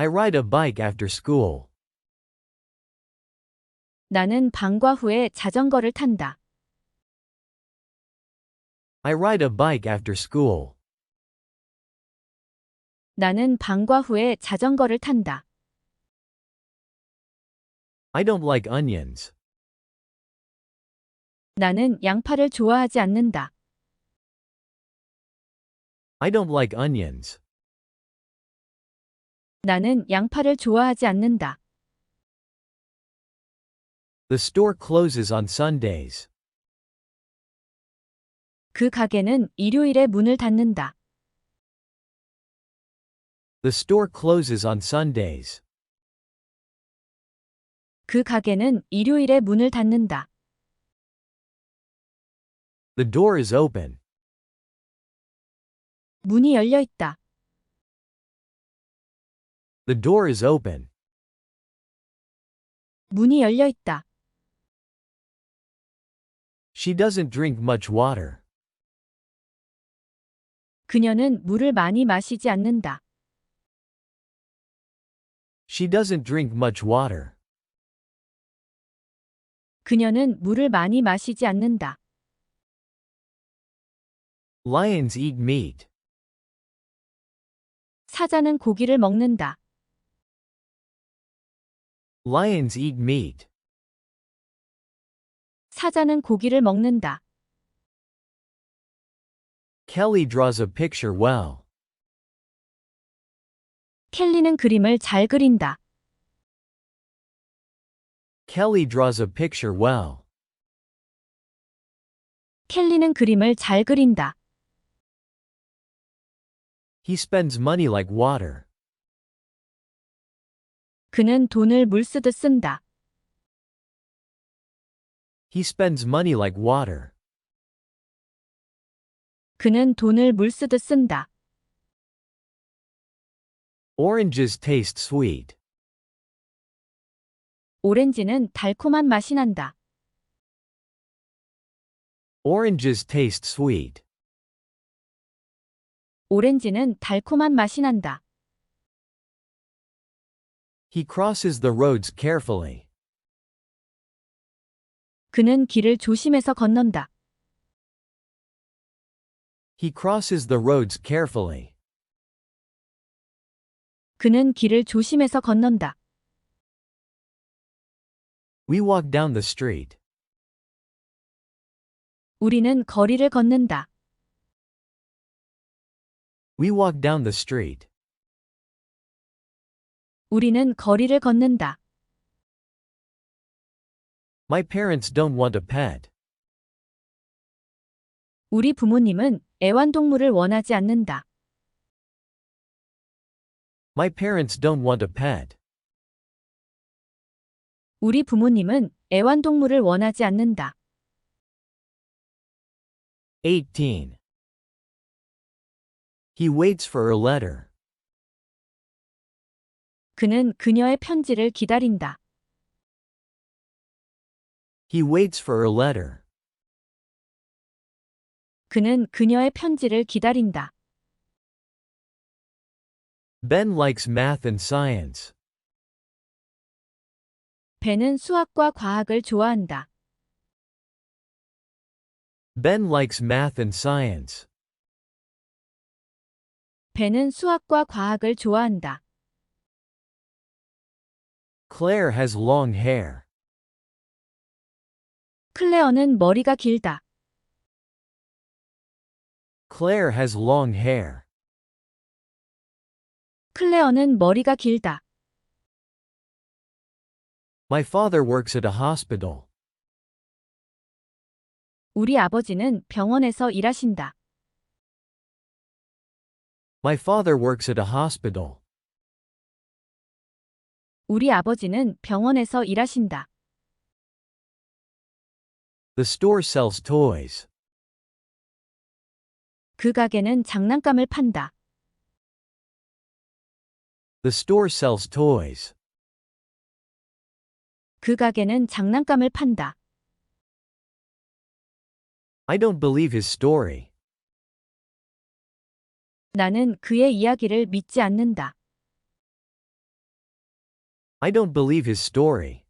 I ride a bike after school. 나는 방과 후에 자전거를 탄다. I ride a bike after school. 나는 방과 후에 자전거를 탄다. I don't like onions. 나는 양파를 좋아하지 않는다. I don't like onions. 나는 양파를 좋아하지 않는다. The store closes on Sundays. 그 가게는 일요일에 문을 닫는다. The store closes on Sundays. 그 가게는 일요일에 문을 닫는다. The door is open. 문이 열려 있다. The door is open. 문이 열려 있다. She doesn't drink much water. 그녀는 물을 많이 마시지 않는다. She doesn't drink much water. 그녀는 물을 많이 마시지 않는다. Lions eat meat. 사자는 고기를 먹는다. Lions eat meat. 사자는 고기를 먹는다. Kelly draws a picture well. 켈리는 그림을 잘 그린다. Kelly draws a picture well. 켈리는 그림을 잘 그린다. He spends money like water. 그는 돈을 물 쓰듯 쓴다. He spends money like water. 그는 돈을 물 쓰듯 쓴다. Oranges taste sweet. 오렌지는 달콤한 맛이 난다. Oranges taste sweet. 오렌지는 달콤한 맛이 난다. He crosses the roads carefully. 그는 길을 조심해서 건넌다. He crosses the roads carefully. 그는 길을 조심해서 건넌다. We walk down the street. 우리는 거리를 걷는다. We walk down the street. 우리는 거리를 걷는다. My parents don't want a pet. 우리 부모님은 애완동물을 원하지 않는다. My parents don't want a pet. 우리 부모님은 애완동물을 원하지 않는다. 18. He waits for a letter. 그는 그녀의 편지를 기다린다. He waits for a letter. 그는 그녀의 편지를 기다린다. Ben likes math and science. 벤은 수학과 과학을 좋아한다. Ben likes math and science. 벤은 수학과 과학을 좋아한다. Claire has long hair. 클레어는 머리가 길다. Claire has long hair. 클레어는 머리가 길다. My father works at a hospital. 우리 아버지는 병원에서 일하신다. My father works at a hospital. 우리 아버지는 병원에서 일하신다. The store sells toys. 그 가게는 장난감을 판다. The store sells toys. 그 가게는 장난감을 판다. I don't believe his story. 나는 그의 이야기를 믿지 않는다. I don't believe his story.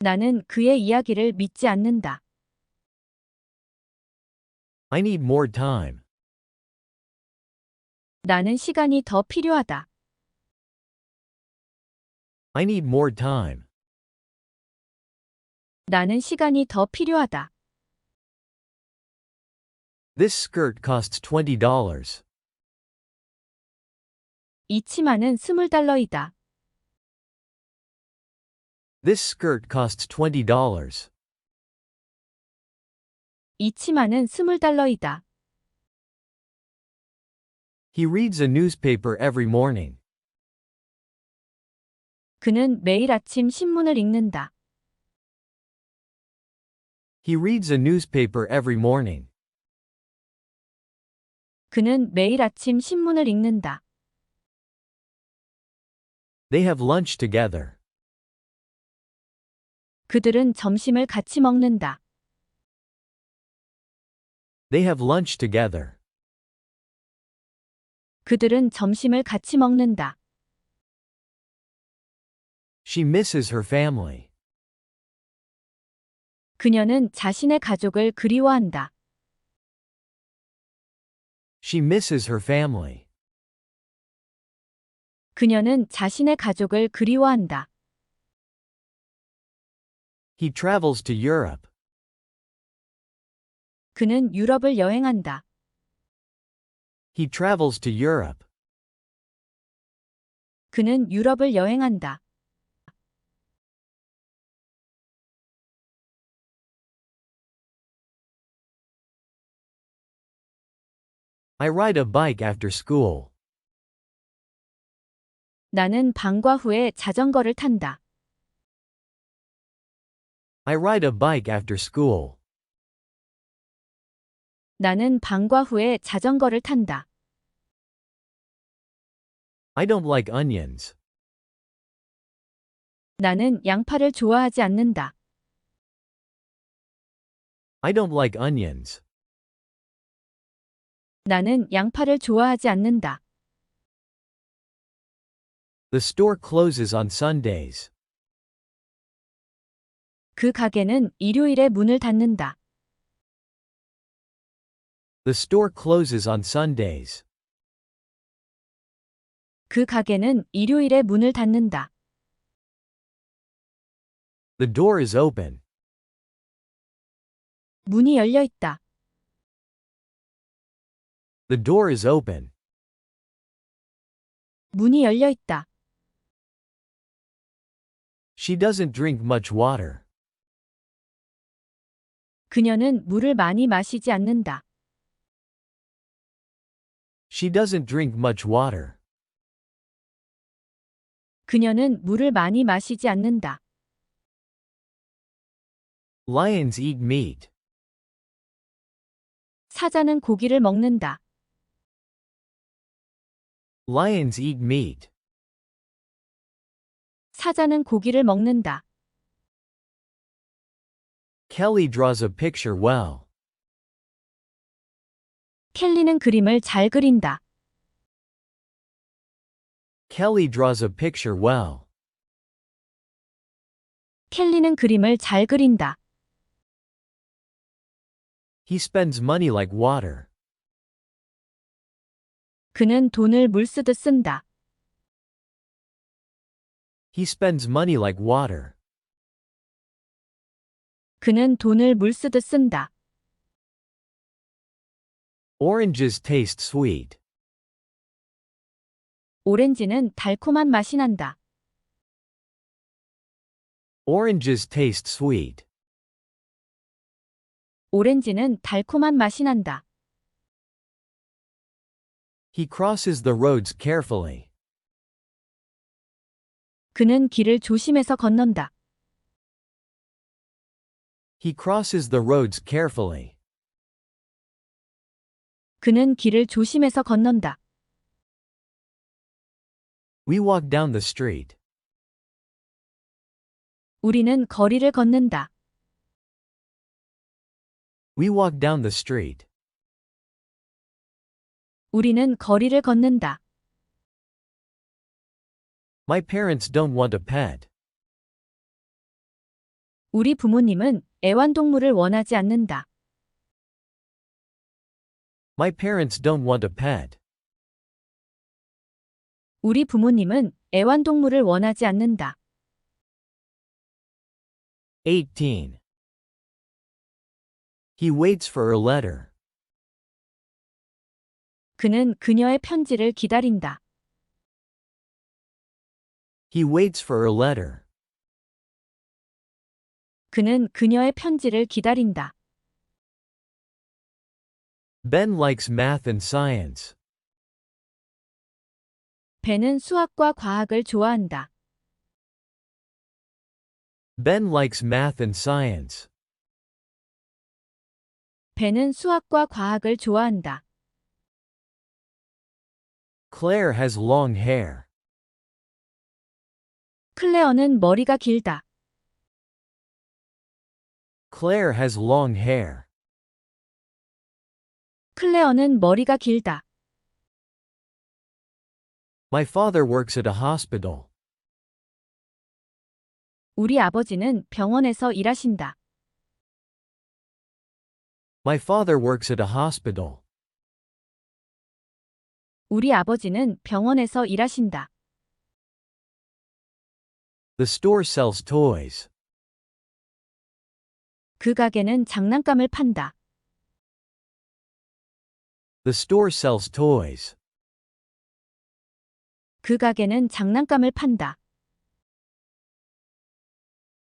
나는 그의 이야기를 믿지 않는다. I need more time. 나는 시간이 더 필요하다. I need more time. 나는 시간이 더 필요하다. This skirt costs $20. 이 치마는 20달러이다. This skirt costs $20. 이 치마는 20달러이다. He reads a newspaper every morning. 그는 매일 아침 신문을 읽는다. He reads a newspaper every morning. 그는 매일 아침 신문을 읽는다. They have lunch together. 그들은 점심을 같이 먹는다. They have lunch together. 그들은 점심을 같이 먹는다. She misses her family. 그녀는 자신의 가족을 그리워한다. She misses her family. 그녀는 자신의 가족을 그리워한다. He travels to Europe. 그는 유럽을 여행한다. He travels to Europe. 그는 유럽을 여행한다. I ride a bike after school. 나는 방과 후에 자전거를 탄다. I ride a bike after school. 나는 방과 후에 자전거를 탄다. I don't like onions. 나는 양파를 좋아하지 않는다. I don't like onions. 나는 양파를 좋아하지 않는다. The store closes on Sundays. 그 가게는 일요일에 문을 닫는다. The store closes on Sundays. 그 가게는 일요일에 문을 닫는다. The door is open. 문이 열려 있다. The door is open. 문이 열려 있다. She doesn't drink much water. 그녀는 물을 많이 마시지 않는다. She doesn't drink much water. 그녀는 물을 많이 마시지 않는다. Lions eat meat. 사자는 고기를 먹는다. Lions eat meat. 사자는 고기를 먹는다. Kelly draws a picture well. 켈리는 그림을 잘 그린다. Kelly draws a picture well. 켈리는 그림을 잘 그린다. He spends money like water. 그는 돈을 물 쓰듯 쓴다. He spends money like water. 그는 돈을 물 쓰듯 쓴다. Oranges taste sweet. 오렌지는 달콤한 맛이 난다. Oranges taste sweet. 오렌지는 달콤한 맛이 난다. He crosses the roads carefully. 그는 길을 조심해서 건넌다. He crosses the roads carefully. 그는 길을 조심해서 건넌다. We walk down the street. 우리는 거리를 걷는다. We walk down the street. 우리는 거리를 걷는다. My parents don't want a pet. 우리 부모님은 애완동물을 원하지 않는다. My parents don't want a pet. 우리 부모님은 애완동물을 원하지 않는다. 18. He waits for her letter. 그는 그녀의 편지를 기다린다. He waits for her letter. 그는 그녀의 편지를 기다린다. Ben likes math and science. 벤은 수학과 과학을 좋아한다. Ben likes math and science. 벤은 수학과 과학을 좋아한다. Claire has long hair. 클레어는 머리가 길다. Claire has long hair. 클레어는 머리가 길다. My father works at a hospital. 우리 아버지는 병원에서 일하신다. My father works at a hospital. 우리 아버지는 병원에서 일하신다. The store sells toys. 그 가게는 장난감을 판다. The store sells toys. 그 가게는 장난감을 판다.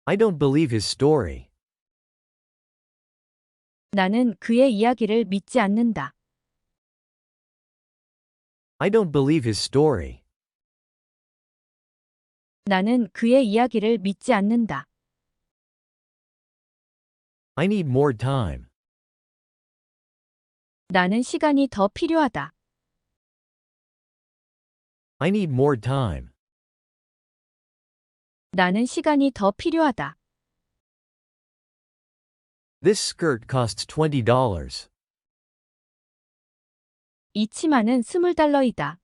I don't believe his story. 나는 그의 이야기를 믿지 않는다. I don't believe his story. 나는 그의 이야기를 믿지 않는다. I need more time. 나는 시간이 더 필요하다. I need more time. 나는 시간이 더 필요하다. This skirt costs $20. 이 치마는 스물 달러이다.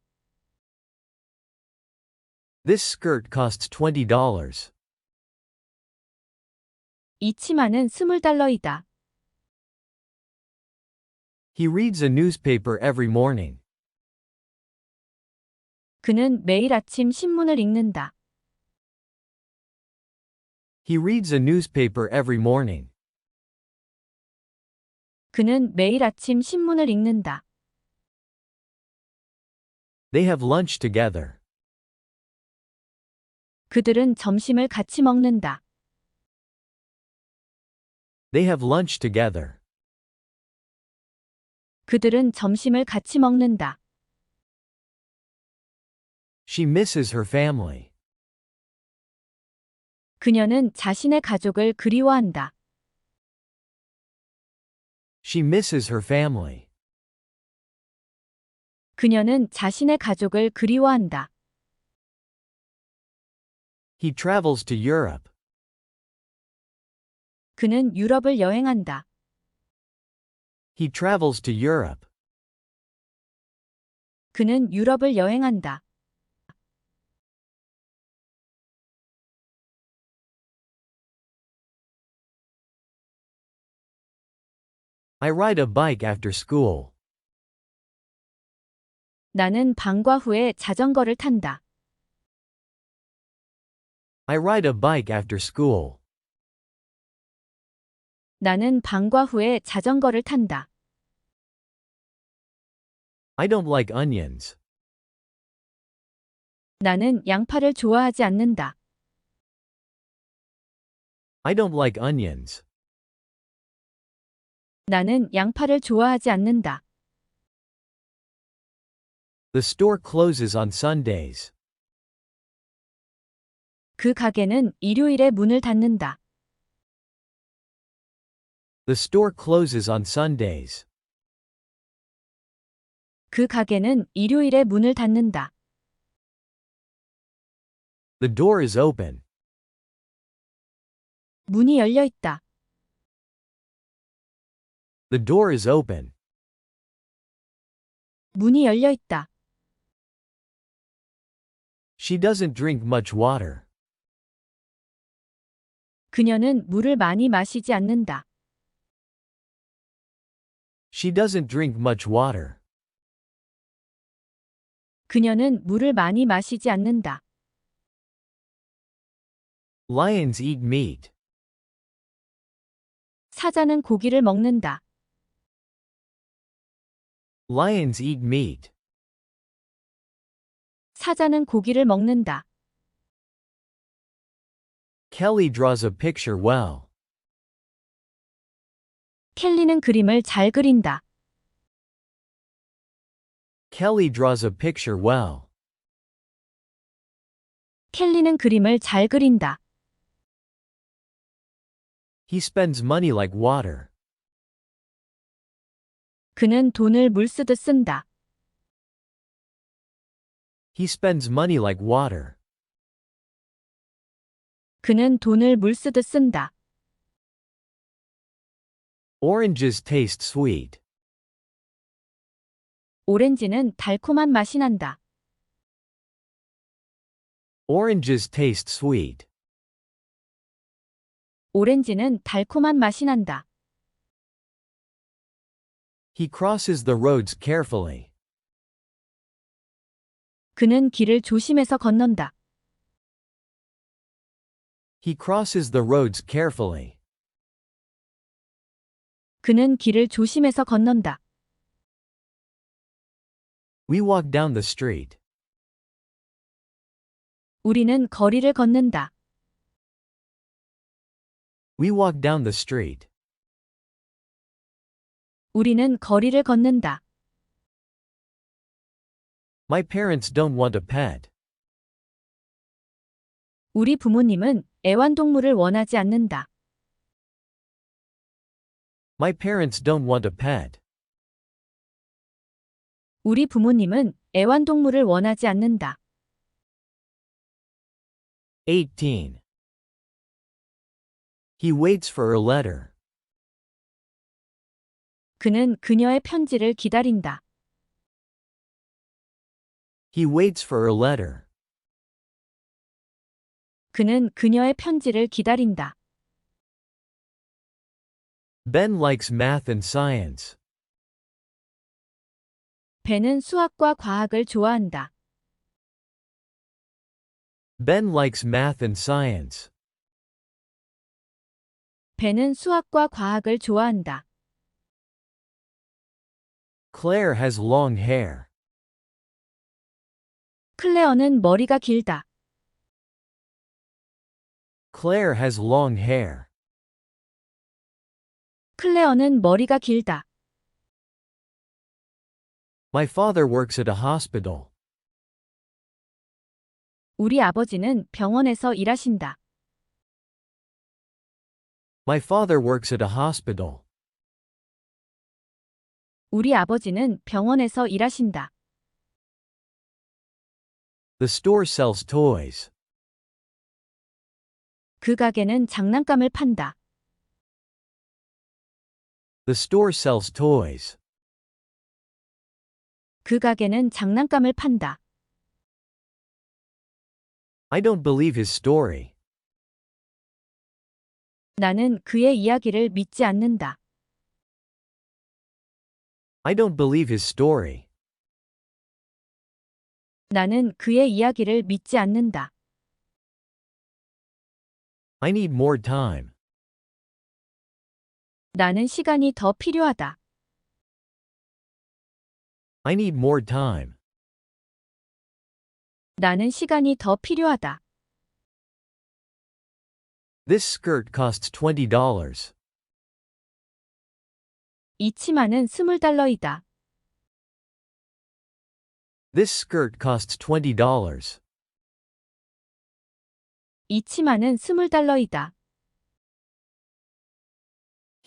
This skirt costs $20. 이 치마는 스물 달러이다. He reads a newspaper every morning. 그는 매일 아침 신문을 읽는다. He reads a newspaper every morning. 그는 매일 아침 신문을 읽는다. They have lunch together. 그들은 점심을 같이 먹는다. They have lunch together. 그들은 점심을 같이 먹는다. She misses her family. 그녀는 자신의 가족을 그리워한다. She misses her family. 그녀는 자신의 가족을 그리워한다. He travels to Europe. 그는 유럽을 여행한다. He travels to Europe. 그는 유럽을 여행한다. I ride a bike after school. 나는 방과 후에 자전거를 탄다. I ride a bike after school. 나는 방과 후에 자전거를 탄다. I don't like onions. 나는 양파를 좋아하지 않는다. I don't like onions. 나는 양파를 좋아하지 않는다. The store closes on Sundays. 그 가게는 일요일에 문을 닫는다. The store closes on Sundays. 그 가게는 일요일에 문을 닫는다. The door is open. 문이 열려 있다. The door is open. 문이 열려 있다. She doesn't drink much water. 그녀는 물을 많이 마시지 않는다. She doesn't drink much water. 그녀는 물을 많이 마시지 않는다. Lions eat meat. 사자는 고기를 먹는다. Lions eat meat. 사자는 고기를 먹는다. Kelly draws a picture well. 켈리는 그림을 잘 그린다. Kelly draws a picture well. 켈리는 그림을 잘 그린다. He spends money like water. 그는 돈을 물 쓰듯 쓴다. He spends money like water. 그는 돈을 물 쓰듯 쓴다. Oranges taste sweet. 오렌지는 달콤한 맛이 난다. Oranges taste sweet. 오렌지는 달콤한 맛이 난다. He crosses the roads carefully. 그는 길을 조심해서 건넌다. He crosses the roads carefully. 그는 길을 조심해서 건넌다. We walk down the street. 우리는 거리를 걷는다. We walk down the street. 우리는 거리를 걷는다. My parents don't want a pet. 우리 부모님은 애완동물을 원하지 않는다. My parents don't want a pet. 우리 부모님은 애완동물을 원하지 않는다. 18. He waits for her letter. 그는 그녀의 편지를 기다린다. He waits for her letter. 그는 그녀의 편지를 기다린다. Ben likes math and science. 벤은 수학과 과학을 좋아한다. Ben likes math and science. 벤은 수학과 과학을 좋아한다. Claire has long hair. 클레어는 머리가 길다. Claire has long hair. 클레어는 머리가 길다. My father works at a hospital. 우리 아버지는 병원에서 일하신다. My father works at a hospital. 우리 아버지는 병원에서 일하신다. The store sells toys. 그 가게는 장난감을 판다. The store sells toys. 그 가게는 장난감을 판다. I don't believe his story. 나는 그의 이야기를 믿지 않는다. I don't believe his story. 나는 그의 이야기를 믿지 않는다. I need more time. 나는 시간이 더 필요하다. I need more time. 나는 시간이 더 필요하다. This skirt costs $20. 이 치마는 스물 달러이다. This skirt costs $20. 이 치마는 스물 달러이다.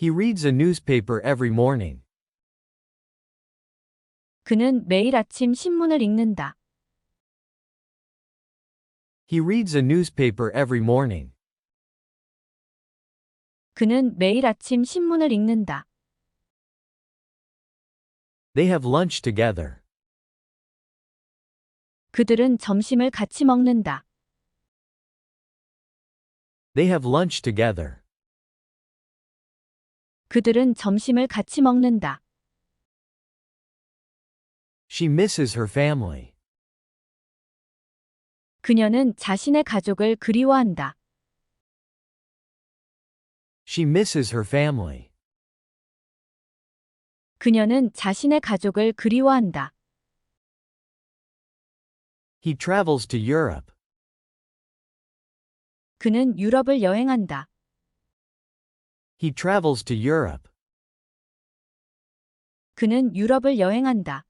He reads a newspaper every morning. 그는 매일 아침 신문을 읽는다. He reads a newspaper every morning. 그는 매일 아침 신문을 읽는다. They have lunch together. 그들은 점심을 같이 먹는다. They have lunch together. 그들은 점심을 같이 먹는다. She misses her family. 그녀는 자신의 가족을 그리워한다. She misses her family. 그녀는 자신의 가족을 그리워한다. He travels to Europe. 그는 유럽을 여행한다. He travels to Europe. 그는 유럽을 여행한다.